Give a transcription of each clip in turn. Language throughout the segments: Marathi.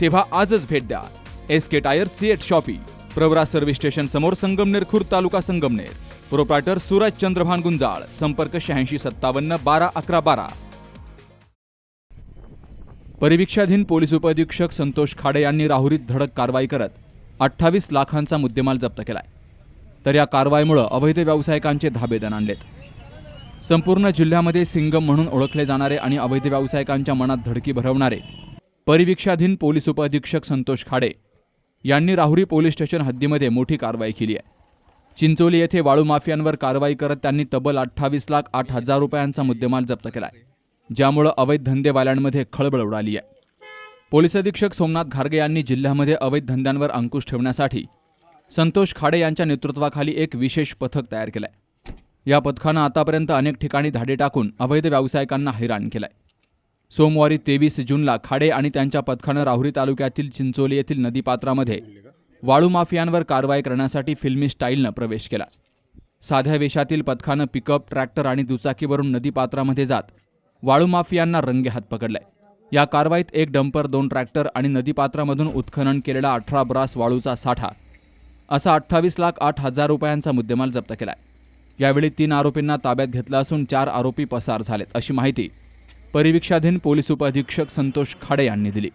तेव्हा आजच भेट द्या. S K tyre CEAT shoppe Pravara service station समोर संगमनेर खुर्द तालुका संगमनेर. प्रोप्रायटर सूरज चंद्रभान गुंजाळ संपर्क शहाऐंशी सत्तावन्न बारा अकरा बारा. परिवीक्षाधीन पोलीस उपअधीक्षक संतोष खाडे यांनी राहुरीत धडक कारवाई करत अठ्ठावीस लाखांचा मुद्देमाल जप्त केलाय. तर या कारवाईमुळं अवैध व्यावसायिकांचे धाबे दणाणलेत संपूर्ण जिल्ह्यामध्ये सिंगम म्हणून ओळखले जाणारे आणि अवैध व्यावसायिकांच्या मनात धडकी भरवणारे परिवीक्षाधीन पोलीस उपअधीक्षक संतोष खाडे यांनी राहुरी पोलीस स्टेशन हद्दीमध्ये मोठी कारवाई केली आहे. चिंचोली येथे वाळू माफियांवर कारवाई करत त्यांनी तब्बल अठ्ठावीस लाख आठ हजार रुपयांचा मुद्देमाल जप्त केलाय ज्यामुळं अवैध धंदेवाल्यांमध्ये खळबळ उडाली आहे. पोलीस अधीक्षक सोमनाथ घारगे यांनी जिल्ह्यामध्ये अवैध धंद्यांवर अंकुश ठेवण्यासाठी संतोष खाडे यांच्या नेतृत्वाखाली एक विशेष पथक तयार केलंय. या पथकानं आतापर्यंत अनेक ठिकाणी धाडे टाकून अवैध व्यावसायिकांना हैराण केलंय. सोमवारी तेवीस जूनला खाडे आणि त्यांच्या पथकानं राहुरी तालुक्यातील चिंचोली येथील नदीपात्रामध्ये वाळू माफियांवर कारवाई करण्यासाठी फिल्मी स्टाईलनं प्रवेश केला. साध्या वेशातील पथकानं पिकअप ट्रॅक्टर आणि दुचाकीवरून नदीपात्रामध्ये जात वाळू माफियांना रंगेहात पकडलंय. या कारवाईत एक डंपर दोन ट्रॅक्टर आणि नदीपात्रामधून उत्खनन केलेला अठरा ब्रास वाळूचा साठा असा अठ्ठावीस लाख आठ हजार रुपयांचा मुद्देमाल जप्त केलाय. यावेळी तीन आरोपींना ताब्यात घेतला असून चार आरोपी पसार झालेत अशी माहिती परिवीक्षाधीन पोलीस उपअधीक्षक संतोष खाडे यांनी दिली.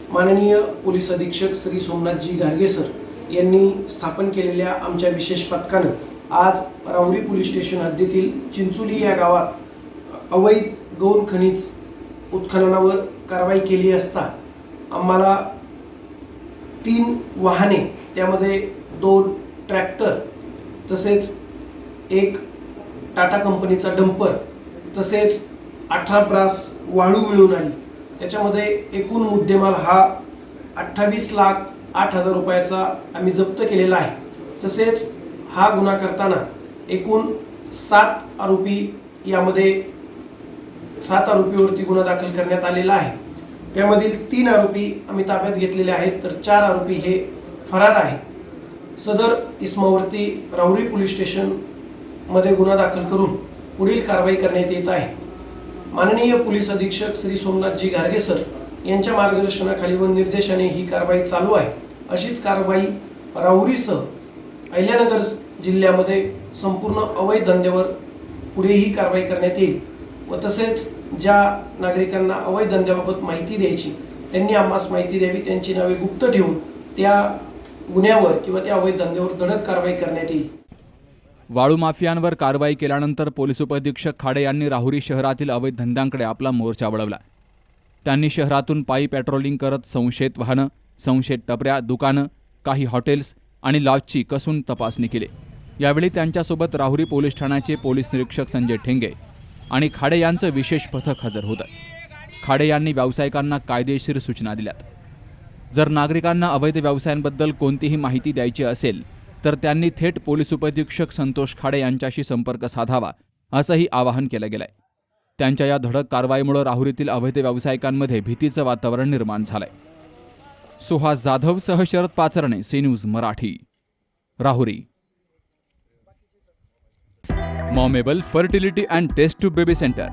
माननीय पोलीस अधीक्षक श्री सोमनाथजी गार्गे सर यांनी स्थापन केलेल्या आमच्या विशेष पथकानं आज राहुरी पोलीस स्टेशन हद्दीतील चिंचोली या गावात अवैध गौण खनिज उत्खननावर कारवाई केली असता आम्हाला तीन वाहने त्यामध्ये दोन ट्रॅक्टर तसेच एक टाटा कंपनीचा डंपर तसेच अठरा ब्रास वाळू मिळून आली. त्याच्यामध्ये एकूण मुद्देमाल हा अठ्ठावीस लाख आठ हजार रुपयाचा आम्ही जप्त केलेला आहे. तसेच हा गुन्हा करताना एकूण सात आरोपी यामध्ये सात आरोपीवरती गुन्हा दाखल करण्यात आलेला आहे. त्यामधील तीन आरोपी आम्ही ताब्यात घेतलेले आहेत तर चार आरोपी हे फरार आहेत. सदर इस्मावरती राहुरी पोलीस स्टेशनमध्ये गुन्हा दाखल करून पुढील कारवाई करण्यात येत आहे. माननीय पोलीस अधीक्षक श्री सोमनाथजी गारगे सर यांच्या मार्गदर्शनाखाली व निर्देशाने ही कारवाई चालू आहे. अशीच कारवाई राहुरीसह अहिल्यानगर जिल्ह्यामध्ये संपूर्ण अवैध धंद्यावर पुढेही कारवाई करण्यात येईल व तसेच ज्या नागरिकांना अवैध धंद्याबाबत माहिती द्यायची त्यांनी आम्हास माहिती द्यावी त्यांची नावे गुप्त ठेवून त्या गुन्ह्यावर किंवा त्या अवैध धंद्यावर धडक कारवाई करण्यात येईल. वाळू माफियांवर कारवाई केल्यानंतर पोलीस उपअधीक्षक खाडे यांनी राहुरी शहरातील अवैध धंद्यांकडे आपला मोर्चा वळवला. त्यांनी शहरातून पायी पॅट्रोलिंग करत संशयित वाहनं संशयित टपऱ्या दुकानं काही हॉटेल्स आणि लॉजची कसून तपासणी केली. यावेळी त्यांच्यासोबत राहुरी पोलीस ठाण्याचे पोलीस निरीक्षक संजय ठेंगे आणि खाडे यांचं विशेष पथक हजर होतं. खाडे यांनी व्यावसायिकांना कायदेशीर सूचना दिल्यात. जर नागरिकांना अवैध व्यवसायांबद्दल कोणतीही माहिती द्यायची असेल तर त्यांनी थेट पोलीस उपअधीक्षक संतोष खाडे यांच्याशी संपर्क साधावा असंही आवाहन केलं गेलंय. त्यांच्या या धडक कारवाईमुळे राहुरीतील अवैध व्यावसायिकांमध्ये भीतीचं वातावरण निर्माण झालंय. सुहास जाधव सह Sharad Pacharane C news Marathi Rahuri. Momable fertility and test to baby centre.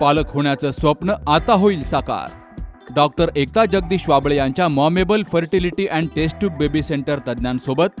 पालक होण्याचं स्वप्न आता होईल साकार. डॉक्टर एकता जगदीश वाबळे यांच्या Momable fertility and test to baby centre तज्ज्ञांसोबत